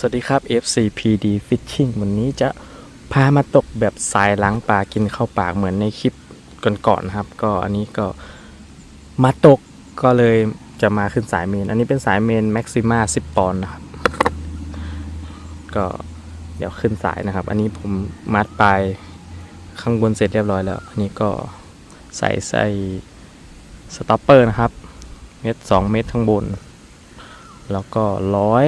สวัสดีครับ FCPD Fishing วันนี้จะพามาตกแบบสายล้างปลากินเข้าปากเหมือนในคลิปก่อนๆนะครับ ก็อันนี้ก็มาตกก็เลยจะมาขึ้นสายเมน อันนี้เป็นสายเมน Maxima 10 ปอนด์นะครับ ก็เดี๋ยวขึ้นสายนะครับ อันนี้ผมมัดปลายข้างบนเสร็จเรียบร้อยแล้ว อันนี้ก็ใส่ใส่สต็อปเปอร์นะครับ เม็ด2เม็ดข้างบน แล้วก็ร้อย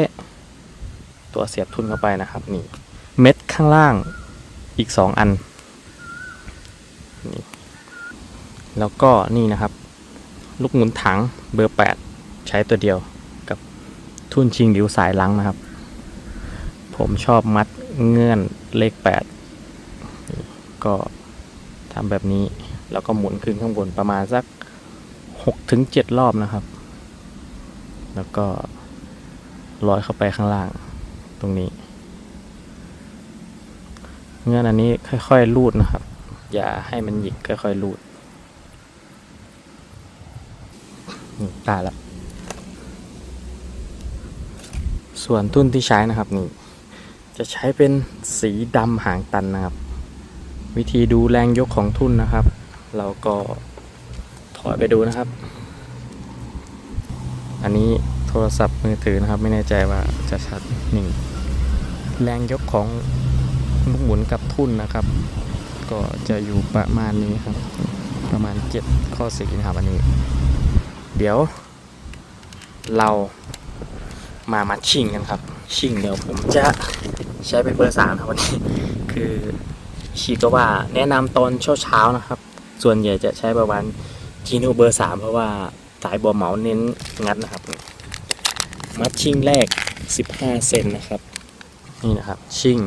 ตัวเสียบทุนเข้าไปนะครับนี่เม็ดข้างล่างอีก 2 อันนี่แล้วก็นี่นะครับ ลูกหมุนถังเบอร์ 8 ใช้ตัวเดียวกับทุ่นชิงดิวสายลังนะครับ ผมชอบมัดเงื่อนเลข 8 ก็ทำแบบนี้ แล้วก็หมุนขึ้นข้างบนประมาณสัก 6-7 รอบนะครับ แล้วก็ร้อยเข้าไปข้างล่าง ตรงนี้เงื่อนอันนี้ค่อยๆลูดนะครับ อย่าให้มันหยิกค่อยๆลูดตายแล้วส่วนทุ่นที่ใช้นะครับนี่จะใช้เป็นสีดำหางตันนะครับ วิธีดูแรงยกของทุ่นนะครับ เราก็ถอยไปดูนะครับ อันนี้ โทรศัพท์มือถือนะครับ ไม่แน่ใจว่าจะชัดหนี่งแรงยกของลูกหมุนกับทุ่นนะครับ ก็จะอยู่ประมาณนี้ครับ ประมาณ 7 ข้อสีนะครับอันนี้ เดี๋ยว เรามามัดชิงกันครับ ชิงเดี๋ยวผมจะใช้เป็นเบอร์สามครับวันนี้ คือชีก็ว่าแนะนำตอนเช้าเช้าๆนะครับ ส่วนใหญ่จะใช้ประมาณจีโนเบอร์สามเพราะว่าสายบอเหมาเน้นงัดนะครับ มัดชิ่งแรก 15 เซนนะครับ นี่นะครับชิ่ง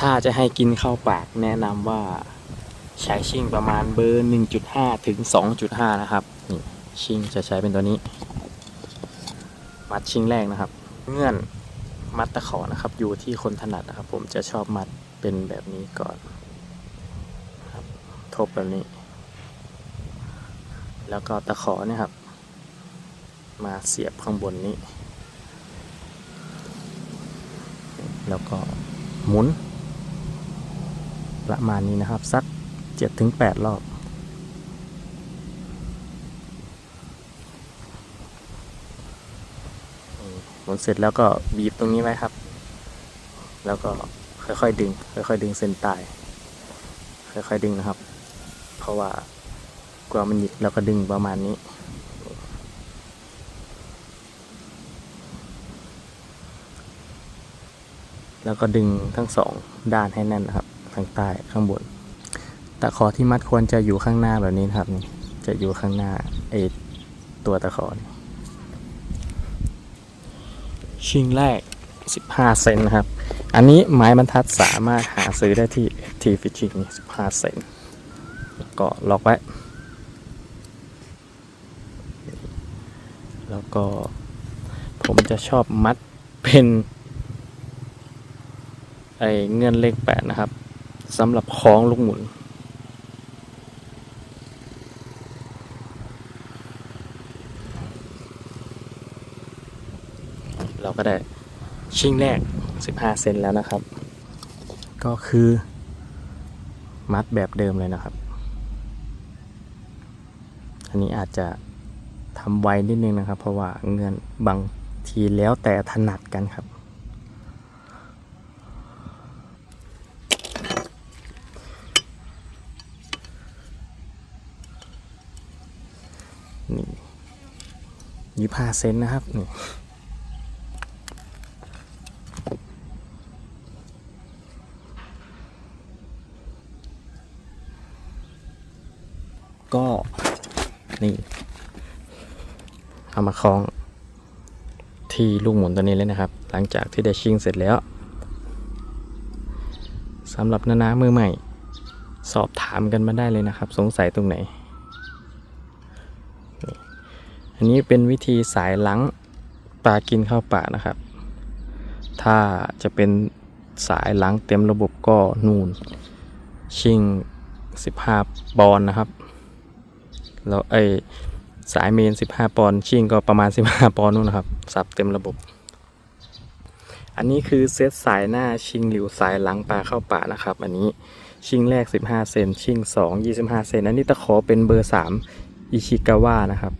ถ้าจะให้กินเข้าปากแนะนำว่าใช้ชิ่งประมาณเบอร์ 1.5 ถึง 2.5 นะครับนี่ชิ่งจะใช้เป็นตัวนี้ มัดชิ่งแรกนะครับ เงื่อนมัดตะขอนะครับ อยู่ที่คนถนัดนะครับ ผมจะชอบมัดเป็นแบบนี้ก่อนครับทบแบบนี้ แล้วก็ตะขอเนี่ยครับ มาเสียบข้างบนนี้ แล้วก็หมุน ประมาณนี้นะครับ สัก 7-8 รอบหมุนเสร็จแล้วก็บีบตรงนี้ไว้ครับ แล้วก็ค่อยๆดึง ค่อยๆดึงเส้นใต้ค่อยๆดึงนะครับ เพราะว่ากลัวมันหยิกแล้วก็ดึงประมาณนี้ แล้วก็ดึงทั้งสองด้านให้แน่นนะครับทางใต้ข้างบนตะขอที่มัดควรจะอยู่ข้างหน้าแบบนี้นะครับนี่จะอยู่ข้างหน้าไอตัวตะขอชิงแรก 15 เซนนะครับ อันนี้ไม้บรรทัดสามารถหาซื้อได้ที่ทีฟิชชิ่งนี่15 เซนแล้วก็ล็อกไว้ แล้วก็ผมจะชอบมัดเป็น ไอเงื่อนเลขแปดนะครับสำหรับคล้องลูกหมุน เราก็ได้ชิ่งแรก 15 เซนแล้วนะครับ ก็คือมัดแบบเดิมเลยนะครับ อันนี้อาจจะทำไวนิดนึงนะครับ เพราะว่าเงื่อนบางทีแล้วแต่ถนัดกันครับ นี่ ยี่ห้าเซนนะครับนี่ก็นี่ เอามาคล้องที่ลูกหมุนตัวนี้เลยนะครับ หลังจากที่ได้ชิงเสร็จแล้วสำหรับนานามือใหม่ สอบถามกันมาได้เลยนะครับ สงสัยตรงไหน อันนี้เป็นวิธีสายหลังปลากินเข้าปากนะครับ ถ้าจะเป็นสายหลังเต็มระบบก็นูนชิง 15 ปอนนะครับ แล้วไอสายเมน 15 ปอนชิงก็ประมาณ 15 ปอนนู่นนะครับ สับเต็มระบบ อันนี้คือเซตสายหน้าชิงหลิวสายหลังปลาเข้าป่านะครับ อันนี้ชิงแรก 15 เซนชิง 2 25 เซนอันนี้ตะขอเป็นเบอร์ 3 อิชิกาวะนะครับ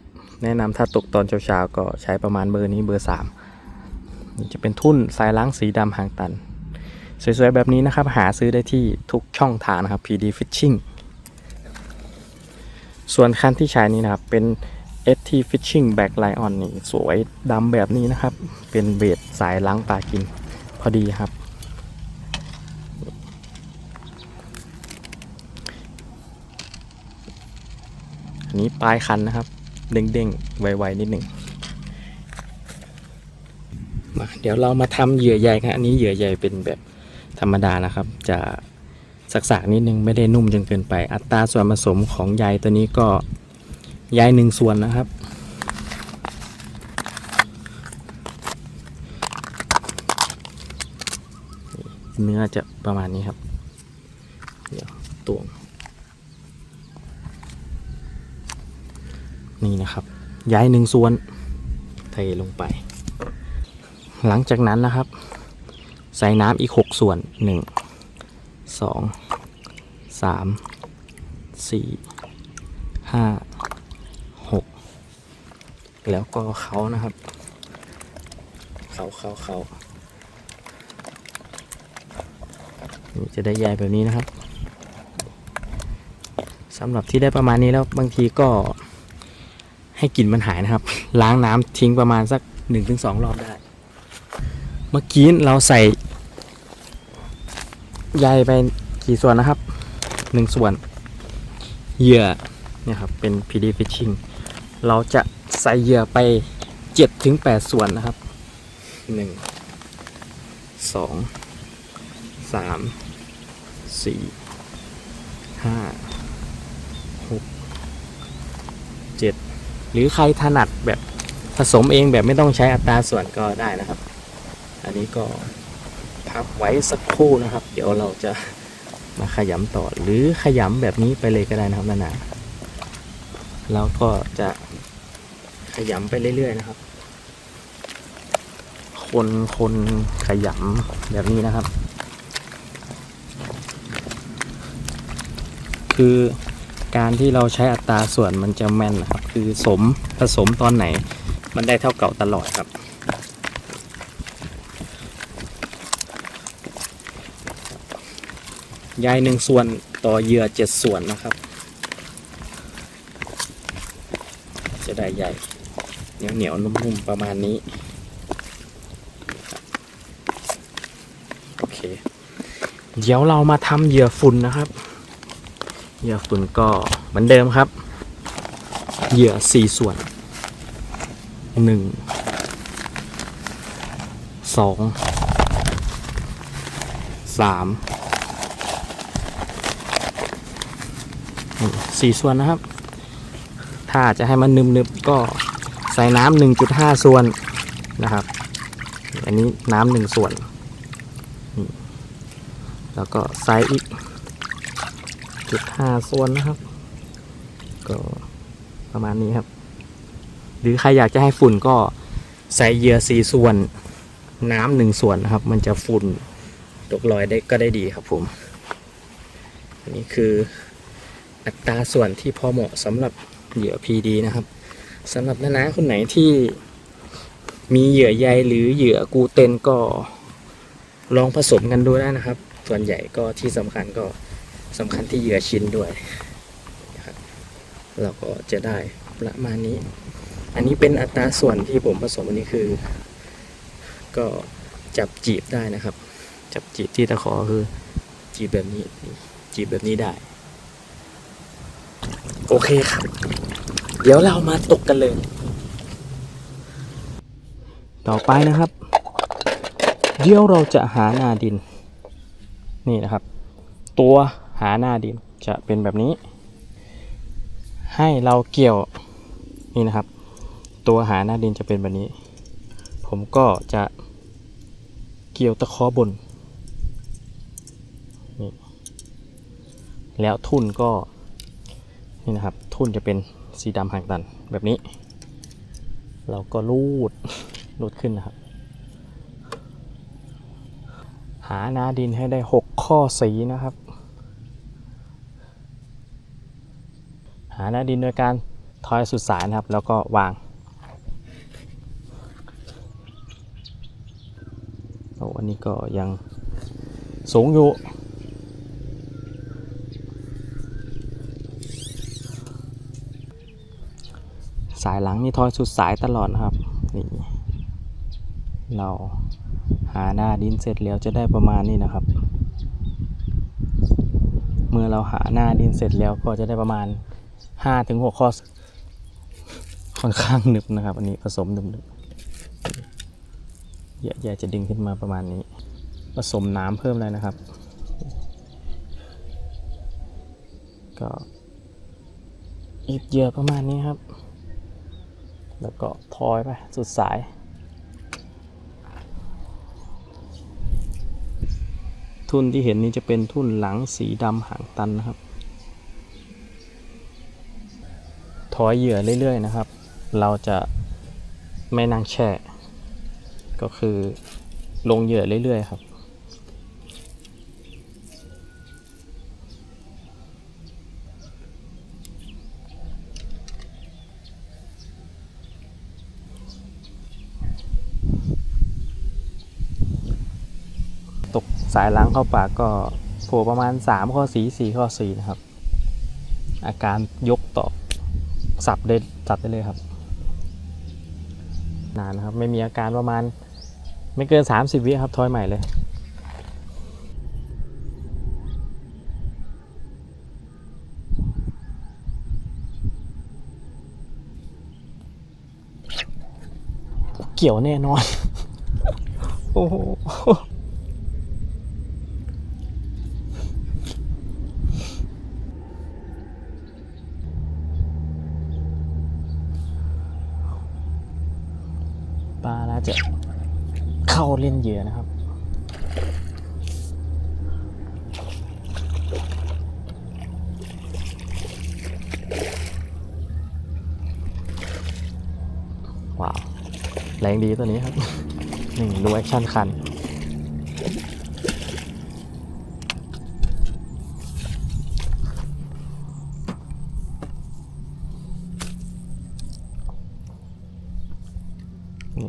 แนะนำถ้าตกตอนเช้าๆก็ใช้ประมาณเบอร์นี้เบอร์3นี่จะเป็นทุ่นสายล้างสีดำหางตัน สวยๆ แบบนี้นะครับ หาซื้อได้ที่ทุกช่องทางนะครับ PD Fishing ส่วนคันที่ใช้นี้นะครับ เป็น ST Fishing Back Lion นี่สวยดำแบบนี้นะครับ เป็นเบสสายล้างปลากิน พอดีครับอันนี้ปลายคันนะครับ เด้งๆไวๆนิดหนึ่งมาเดี๋ยวเรามาทำเหยื่อใยกันอันนี้เหยื่อใยเป็นแบบธรรมดานะครับ จะสักๆนิดนึงไม่ได้นุ่มจนเกินไป อัตราส่วนผสมของใยตัวนี้ก็ใยหนึ่งส่วนนะครับเนื้อจะประมาณนี้ครับ เดี๋ยวตวง นี่นะครับ ย้ายหนึ่งส่วนเทลงไป หลังจากนั้นนะครับ ใส่น้ำอีก 6 ส่วน 1 2 3 4 5 6 แล้วก็เขานะครับ เขาเขาเขาจะได้ใหญ่แบบนี้นะครับสำหรับที่ได้ประมาณนี้แล้วบางทีก็ ให้กลิ่นมันหายนะครับ ล้างน้ำทิ้งประมาณสัก1-2รอบได้ เมื่อกี้เราใส่ใยไปกี่ส่วนนะครับ1ส่วนเหยื่อเนี่ยครับเป็น PD Fishing เราจะใส่เหยื่อไป7-8ส่วนนะครับ1 2 3 4 5 6 7ห หรือใครถนัดแบบผสมเองแบบไม่ต้องใช้อัตราส่วนก็ได้นะครับ อันนี้ก็พักไว้สักครู่นะครับ เดี๋ยวเราจะมาขยำต่อหรือขยำแบบนี้ไปเลยก็ได้นะครับนานาแล้วก็จะขยำไปเรื่อยๆนะครับ คนคนขยำแบบนี้นะครับ คือ การที่เราใช้อัตราส่วนมันจะแม่นนะครับ คือสมผสมตอนไหน มันได้เท่าเก่าตลอดครับ ยายหนึ่งส่วนต่อเหยื่อเจ็ดส่วนนะครับ จะได้ใหญ่เหนียวเหนียวๆนุ่มๆประมาณนี้ โอเค เดี๋ยวเรามาทำเหยื่อฝุ่นนะครับ เหยื่อฝุ่นก็เหมือนเดิมครับ เหยื่อสี่ส่วนหนึ่งสองสามสี่ส่วนนะครับ ถ้าจะให้มันนึบๆก็ใส่น้ำหนึ่งจุดห้าส่วนนะครับ อันนี้น้ำหนึ่งส่วน แล้วก็ใส่อีก จุดห้าส่วนนะครับ ก็ประมาณนี้ครับ หรือใครอยากจะให้ฝุ่นก็ใส่เหยื่อสีส่วน น้ำหนึ่งส่วนนะครับ มันจะฝุ่นตกลอยได้ก็ได้ดีครับผมอันนี้คืออัตราส่วนที่พอเหมาะสำหรับเหยื่อ PD นะครับสำหรับน้าๆคนไหนที่มีเหยื่อใยหรือเหยื่อกูเตนก็ลองผสมกันดูได้นะครับ ส่วนใหญ่ก็ที่สำคัญก็ สำคัญที่เหยื่อชิ้นด้วยนะครับเราก็จะได้ประมาณนี้ อันนี้เป็นอัตราส่วนที่ผมผสมอันนี้คือ ก็จับจีบได้นะครับ จับจีบที่ตะขอคือ จีบแบบนี้ จีบแบบนี้ได้ โอเคครับ เดี๋ยวเรามาตกกันเลย ต่อไปนะครับ เดี๋ยวเราจะหานาดิน นี่นะครับ ตัว หาหน้าดินจะเป็นแบบนี้ ให้เราเกี่ยวนี่นะครับ ตัวหาหน้าดินจะเป็นแบบนี้ ผมก็จะเกี่ยวตะขอบนนี่แล้วทุ่นก็นี่นะครับ ทุ่นจะเป็นสีดำหางตันแบบนี้ เราก็ลูดลูดขึ้นนะครับ หาหน้าดินให้ได้หกข้อสีนะครับ หาหน้าดินโดยการทอยสุดสายนะครับ แล้วก็วางโอ้อันนี้ก็ยังสูงอยู่สายหลังนี่ทอยสุดสายตลอดนะครับนี่เราหาหน้าดินเสร็จแล้วจะได้ประมาณนี้นะครับ เมื่อเราหาหน้าดินเสร็จแล้วก็จะได้ประมาณ 5ถึง6ข้อ ค่อนข้างหนึบนะครับ อันนี้ผสมหนึบๆแย่ๆจะดึงขึ้นมาประมาณนี้ ผสมน้ำเพิ่มเลยนะครับ ก็อีกเยื่อประมาณนี้ครับ แล้วก็ทอยไปสุดสายทุ่นที่เห็นนี้จะเป็นทุ่นหลังสีดำหางตันนะครับ ถอยเหยื่อเรื่อยๆนะครับ เราจะไม่นั่งแช่ ก็คือลงเหยื่อเรื่อยๆครับ ตกสายล้างเข้าปากก็โผล่ประมาณ 3 ข้อสี4ข้อสีนะครับ อาการยก สับได้สับได้เลยครับ นานนะครับ ไม่มีอาการประมาณ ไม่เกิน 30 วิครับทอยใหม่เลยเกี่ยวแน่นอน โอ้โห ปลาน่าจะเข้าเล่นเหยื่อนะครับ ว้าว แรงดีตัวนี้ครับหนึ่งดูแอคชั่นคัน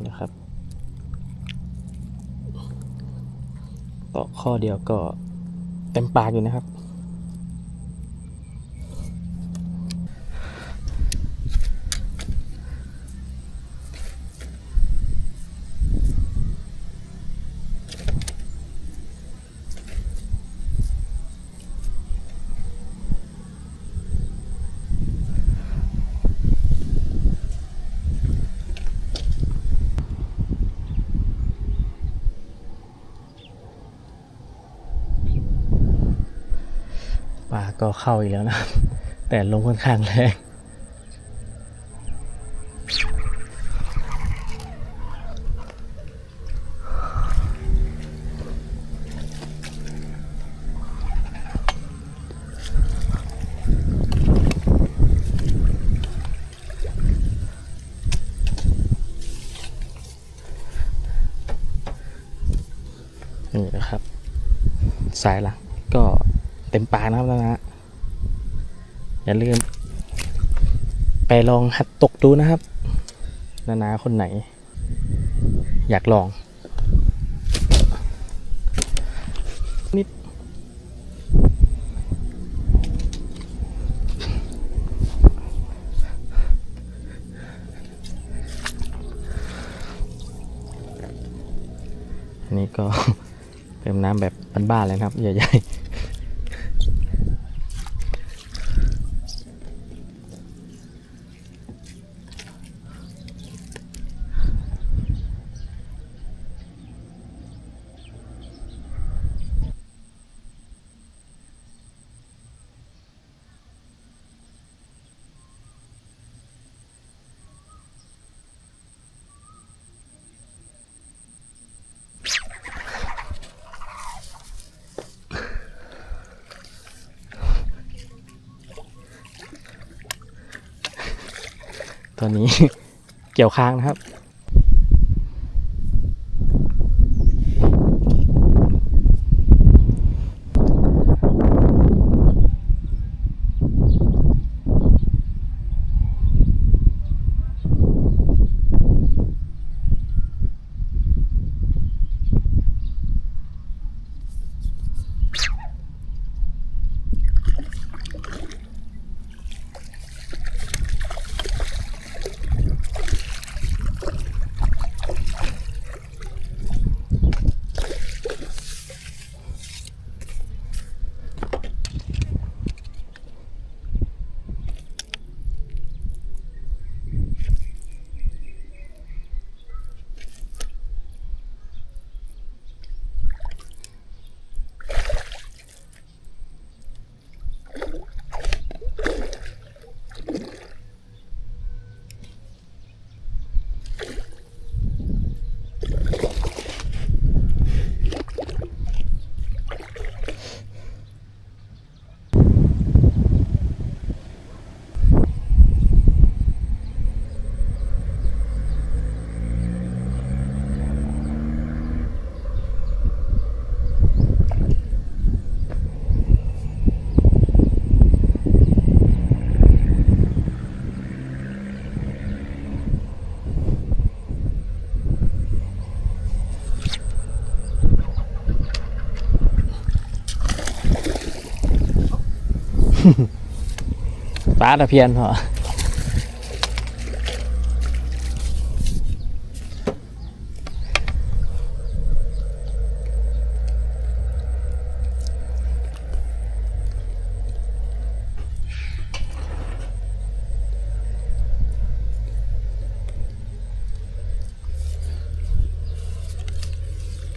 นะครับ ต่อข้อเดียวก็เต็มปากอยู่นะครับ ปลาก็เข้าอีกแล้วนะ แต่ลงค่อนข้างแรงนี่นะครับ สายหลังก็ เต็มปากนะครับนะฮะอย่าลืม ไปลองหัดตกดูนะครับ นานาคนไหน อยากลอง นิดอันนี้ก็ เติมน้ำแบบบ้านๆเลยนะครับ ใหญ่ๆ ตอนนี้ เกี่ยวค้างนะครับ ปลาตะเพียนเหรอ